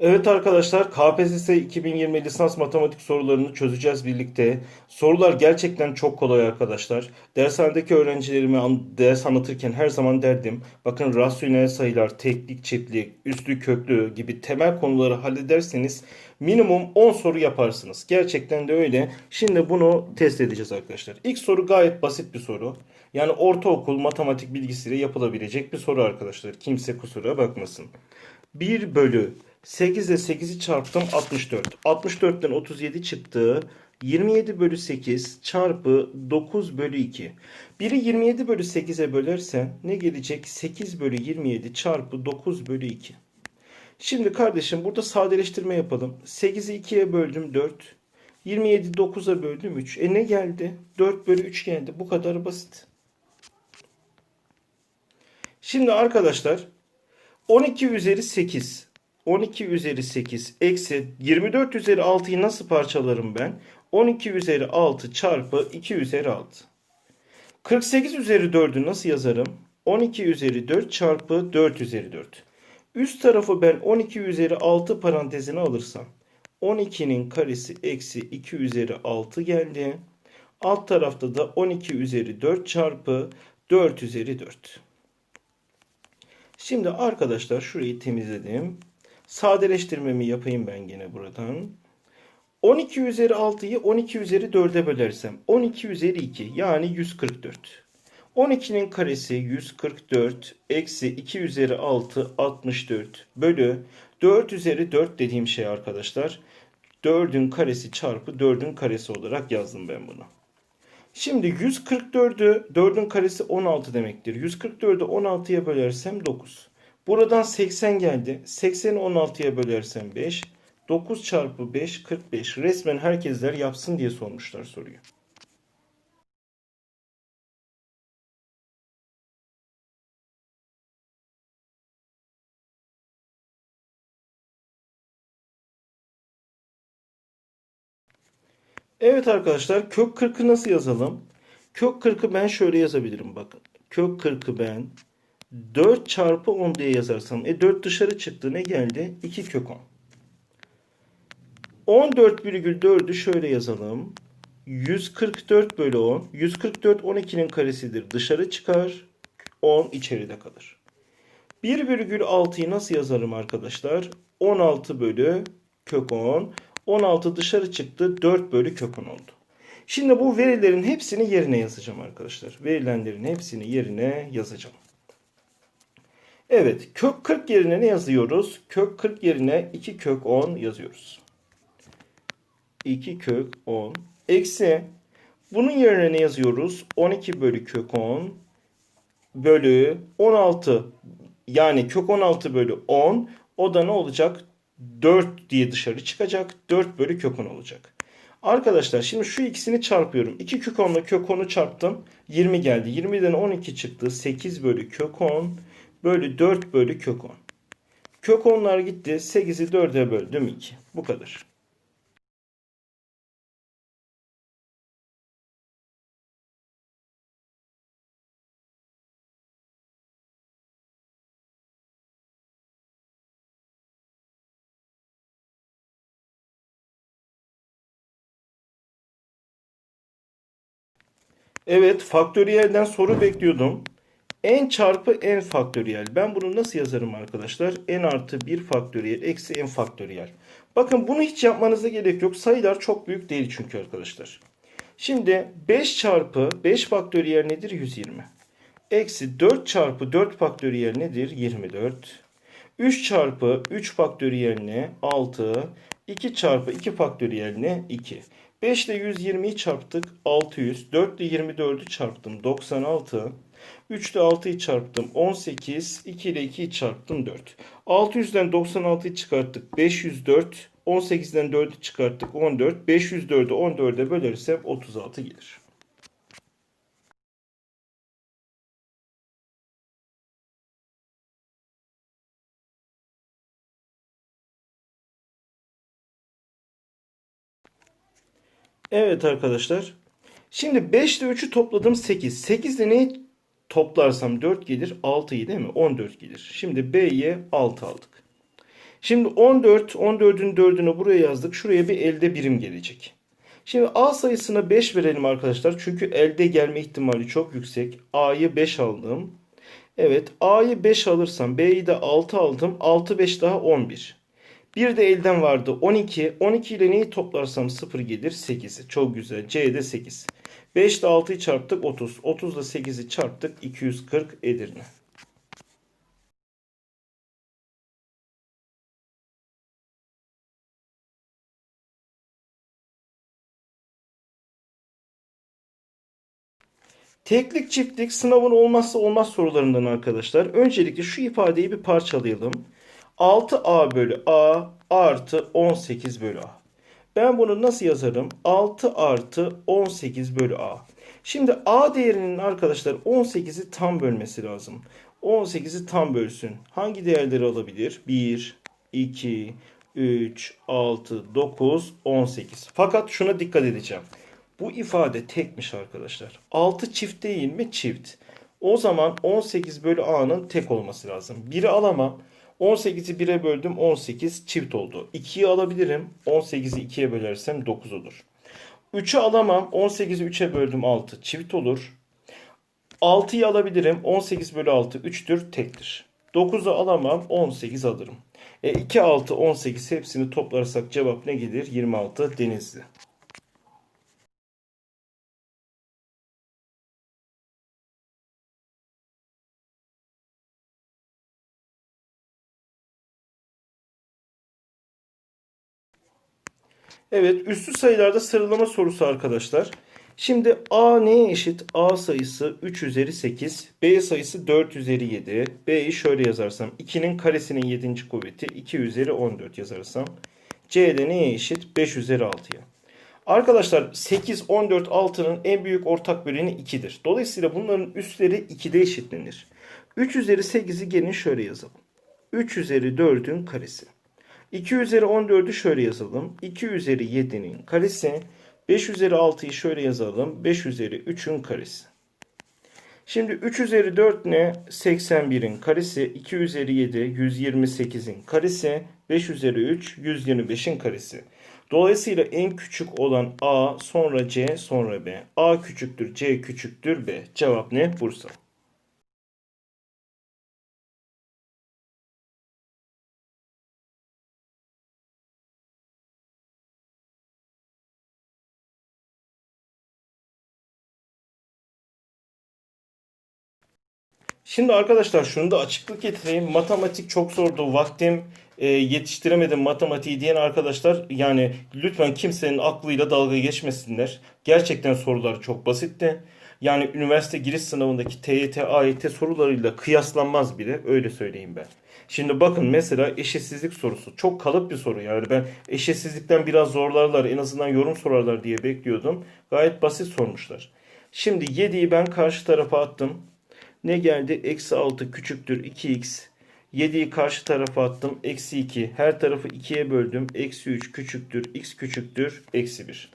Evet arkadaşlar KPSS 2020 lisans matematik sorularını çözeceğiz birlikte. Sorular gerçekten çok kolay arkadaşlar. Dershanedeki öğrencilerime ders anlatırken her zaman derdim. Bakın rasyonel sayılar, teklik, çiftlik, üslü, köklü gibi temel konuları hallederseniz minimum 10 soru yaparsınız. Gerçekten de öyle. Şimdi bunu test edeceğiz arkadaşlar. İlk soru gayet basit bir soru. Yani ortaokul matematik bilgisiyle yapılabilecek bir soru arkadaşlar. Kimse kusura bakmasın. 1 bölü 8 ile 8'i çarptım 64. 64'ten 37 çıktı. 27 bölü 8 çarpı 9 bölü 2. Biri 27 bölü 8'e bölersen ne gelecek? 8 bölü 27 çarpı 9 bölü 2. Şimdi kardeşim burada sadeleştirme yapalım. 8'i 2'ye böldüm 4. 27 9'a böldüm 3. E ne geldi? 4 bölü 3 geldi. Bu kadar basit. Şimdi arkadaşlar 12 üzeri 8. 12 üzeri 8 eksi 24 üzeri 6'yı nasıl parçalarım ben? 12 üzeri 6 çarpı 2 üzeri 6. 48 üzeri 4'ü nasıl yazarım? 12 üzeri 4 çarpı 4 üzeri 4. Üst tarafı ben 12 üzeri 6 parantezine alırsam 12'nin karesi eksi 2 üzeri 6 geldi. Alt tarafta da 12 üzeri 4 çarpı 4 üzeri 4. Şimdi arkadaşlar şurayı temizledim. Sadeleştirmemi yapayım ben gene buradan. 12 üzeri 6'yı 12 üzeri 4'e bölersem 12 üzeri 2 yani 144. 12'nin karesi 144 eksi 2 üzeri 6 64 bölü 4 üzeri 4 dediğim şey arkadaşlar. 4'ün karesi çarpı 4'ün karesi olarak yazdım ben bunu. Şimdi 144'ü 4'ün karesi 16 demektir. 144'ü 16'ya bölersem 9. Buradan 80 geldi. 80'i 16'ya bölersem 5. 9 çarpı 5 45. Resmen herkesler yapsın diye sormuşlar soruyu. Evet arkadaşlar kök 40'ı nasıl yazalım? Kök 40'ı ben şöyle yazabilirim bakın. Kök 40'ı ben 4 çarpı 10 diye yazarsam. E 4 dışarı çıktı ne geldi? 2 kök 10. 14,4'ü şöyle yazalım. 144 bölü 10. 144 12'nin karesidir. Dışarı çıkar. 10 içeride kalır. 1,6'yı nasıl yazarım arkadaşlar? 16 bölü kök 10. 16 dışarı çıktı. 4 bölü kök 10 oldu. Şimdi bu verilerin hepsini yerine yazacağım arkadaşlar. Verilenlerin hepsini yerine yazacağım. Evet. Kök 40 yerine ne yazıyoruz? Kök 40 yerine 2 kök 10 yazıyoruz. 2 kök 10 eksi bunun yerine ne yazıyoruz? 12 bölü kök 10 bölü 16 yani kök 16 bölü 10 o da ne olacak? 4 diye dışarı çıkacak. 4 bölü kök 10 olacak. Arkadaşlar şimdi şu ikisini çarpıyorum. 2 kök 10 ile kök 10'u çarptım. 20 geldi. 20'den 12 çıktı. 8 bölü kök 10 bölü 4 bölü kök 10. Kök 10'lar gitti. 8'i 4'e böldüm 2. Bu kadar. Evet, faktöriyelden soru bekliyordum. N çarpı n faktöriyel. Ben bunu nasıl yazarım arkadaşlar? n artı 1 faktöriyel eksi n faktöriyel. Bakın bunu hiç yapmanıza gerek yok. Sayılar çok büyük değil çünkü arkadaşlar. Şimdi 5 çarpı 5 faktöriyel nedir? 120. Eksi 4 çarpı 4 faktöriyel nedir? 24. 3 çarpı 3 faktöriyel ne? 6. 2 çarpı 2 faktöriyel ne? 2. 5 ile 120'yi çarptık 600. 4 ile 24'ü çarptım 96. 3 ile 6'yı çarptım 18. 2 ile 2'yi çarptım 4. 600'den 96'yı çıkarttık 504. 18'den 4'ü çıkarttık 14. 504'ü 14'e bölersem 36 gelir. Evet arkadaşlar. Şimdi 5 ile 3'ü topladım 8. 8 ile neyi toplarsam 4 gelir? 6'yı değil mi? 14 gelir. Şimdi B'ye 6 aldık. Şimdi 14, 14'ün 4'ünü buraya yazdık. Şuraya bir elde birim gelecek. Şimdi A sayısına 5 verelim arkadaşlar. Çünkü elde gelme ihtimali çok yüksek. A'yı 5 aldım. Evet A'yı 5 alırsam B'yi de 6 aldım. 6 5 daha 11. Bir de elden vardı 12. 12 ile neyi toplarsam 0 gelir 8'i. Çok güzel. C'de 8. 5 ile 6'yı çarptık 30. 30 ile 8'i çarptık 240 Edirne. Teklik çiftlik sınavın olmazsa olmaz sorularından arkadaşlar. Öncelikle şu ifadeyi bir parçalayalım. 6a bölü a artı 18 bölü a. Ben bunu nasıl yazarım? 6 artı 18 bölü a. Şimdi a değerinin arkadaşlar 18'i tam bölmesi lazım. 18'i tam bölsün. Hangi değerleri alabilir? 1, 2, 3, 6, 9, 18. Fakat şuna dikkat edeceğim. Bu ifade tekmiş arkadaşlar. 6 çift değil mi? Çift. O zaman 18 bölü a'nın tek olması lazım. 1'i alamam. 18'i 1'e böldüm 18 çift oldu. 2'yi alabilirim. 18'i 2'ye bölersem 9 olur. 3'ü alamam. 18'i 3'e böldüm 6 çift olur. 6'yı alabilirim. 18 bölü 6 3'tür tektir. 9'u alamam 18 alırım. E 2, 6, 18 hepsini toplarsak cevap ne gelir? 26 denizli. Evet, üstü sayılarda sıralama sorusu arkadaşlar. Şimdi A neye eşit? A sayısı 3 üzeri 8, B sayısı 4 üzeri 7. B'yi şöyle yazarsam 2'nin karesinin 7. kuvveti 2 üzeri 14 yazarsam. C'de neye eşit? 5 üzeri 6'ya. Arkadaşlar 8, 14, 6'nın en büyük ortak böleni 2'dir. Dolayısıyla bunların üstleri 2'de eşitlenir. 3 üzeri 8'i gelin şöyle yazalım. 3 üzeri 4'ün karesi. 2 üzeri 14'ü şöyle yazalım. 2 üzeri 7'nin karesi. 5 üzeri 6'yı şöyle yazalım. 5 üzeri 3'ün karesi. Şimdi 3 üzeri 4 ne? 81'in karesi. 2 üzeri 7 128'in karesi. 5 üzeri 3 125'in karesi. Dolayısıyla en küçük olan A, sonra C, sonra B. A küçüktür, C küçüktür, B. Cevap ne? Bursa. Şimdi arkadaşlar şunu da açıklık getireyim. Matematik çok zordu. Vaktim e, yetiştiremedim matematiği diyen arkadaşlar yani lütfen kimsenin aklıyla dalga geçmesinler. Gerçekten sorular çok basitti. Yani üniversite giriş sınavındaki TYT, AYT sorularıyla kıyaslanmaz bile öyle söyleyeyim ben. Şimdi bakın mesela eşitsizlik sorusu. Çok kalıp bir soru yani ben eşitsizlikten biraz zorlarlar en azından yorum sorarlar diye bekliyordum. Gayet basit sormuşlar. Şimdi 7'yi ben karşı tarafa attım. Ne geldi? Eksi 6 küçüktür 2x. 7'yi karşı tarafa attım. Eksi 2. Her tarafı 2'ye böldüm. Eksi 3 küçüktür. X küçüktür. Eksi 1.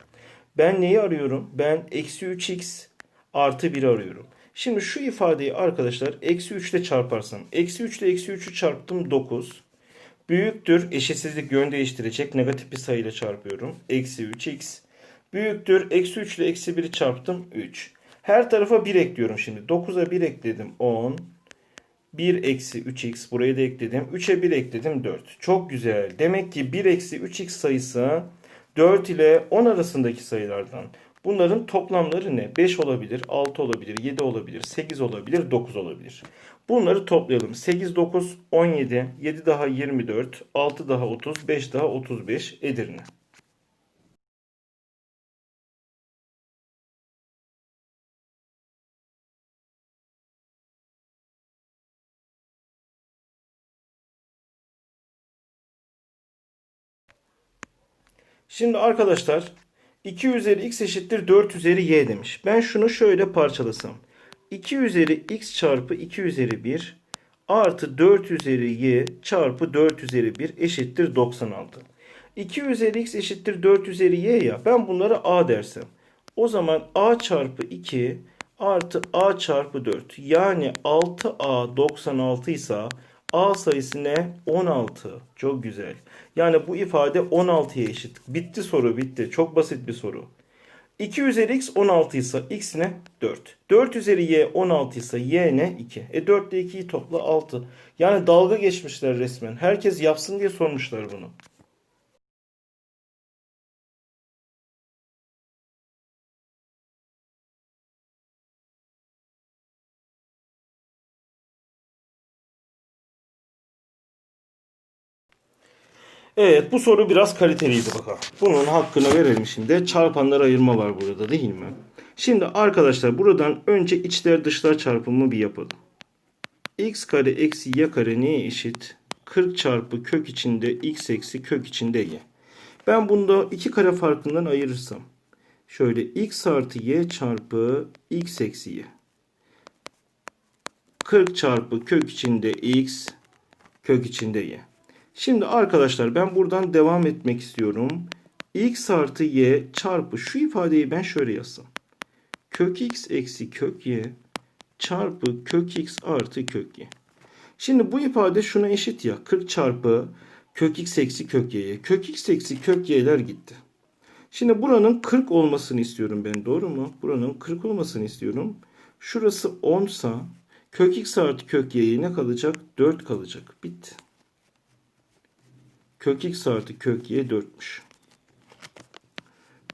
Ben neyi arıyorum? Ben eksi 3x artı 1 arıyorum. Şimdi şu ifadeyi arkadaşlar eksi 3 ile çarparsam. Eksi 3 ile eksi 3'ü çarptım 9. Büyüktür eşitsizlik yön değiştirecek. Negatif bir sayıyla çarpıyorum. Eksi 3x. Büyüktür eksi 3 ile eksi 1'i çarptım 3. Her tarafa 1 ekliyorum şimdi. 9'a 1 ekledim 10. 1 eksi 3x buraya da ekledim. 3'e 1 ekledim 4. Çok güzel. Demek ki 1 eksi 3x sayısı 4 ile 10 arasındaki sayılardan. Bunların toplamları ne? 5 olabilir, 6 olabilir, 7 olabilir, 8 olabilir, 9 olabilir. Bunları toplayalım. 8, 9, 17, 7 daha 24, 6 daha 30, 5 daha 35 Edirne. Şimdi arkadaşlar 2 üzeri x eşittir 4 üzeri y demiş. Ben şunu şöyle parçalasam. 2 üzeri x çarpı 2 üzeri 1 artı 4 üzeri y çarpı 4 üzeri 1 eşittir 96. 2 üzeri x eşittir 4 üzeri y ya ben bunlara a dersem. O zaman a çarpı 2 artı a çarpı 4 yani 6a 96 ise A sayısı ne? 16. Çok güzel. Yani bu ifade 16'ya eşit. Bitti soru bitti. Çok basit bir soru. 2 üzeri x 16 ise x ne? 4. 4 üzeri y 16 ise y ne? 2. E 4 ile 2'yi topla 6. Yani dalga geçmişler resmen. Herkes yapsın diye sormuşlar bunu. Evet bu soru biraz kaliteliydi bakalım. Bunun hakkını verelim şimdi. Çarpanlar ayırma var burada değil mi? Şimdi arkadaşlar buradan önce içler dışlar çarpımı bir yapalım. x kare eksi y kare neye eşit? 40 çarpı kök içinde x eksi kök içinde y. Ben bunda iki kare farkından ayırırsam. Şöyle x artı y çarpı x eksi y. 40 çarpı kök içinde x kök içinde y. Şimdi arkadaşlar ben buradan devam etmek istiyorum. x artı y çarpı şu ifadeyi ben şöyle yazsam. Kök x eksi kök y çarpı kök x artı kök y. Şimdi bu ifade şuna eşit ya. 40 çarpı kök x eksi kök y'ye. Kök x eksi kök y'ler gitti. Şimdi buranın 40 olmasını istiyorum ben doğru mu? Buranın 40 olmasını istiyorum. Şurası 10 sa kök x artı kök y'ye ne kalacak? 4 kalacak. Bitti. Kök x artı kök y 4'müş.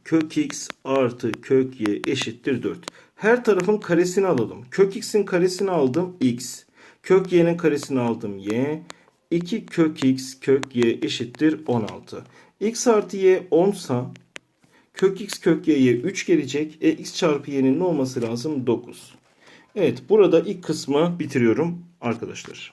Kök x artı kök y eşittir 4. Her tarafın karesini alalım. Kök x'in karesini aldım x. Kök y'nin karesini aldım y. 2 kök x kök y eşittir 16. x artı y 10 sa kök x kök y'ye 3 gelecek. E x çarpı y'nin ne olması lazım? 9. Evet burada ilk kısmı bitiriyorum arkadaşlar.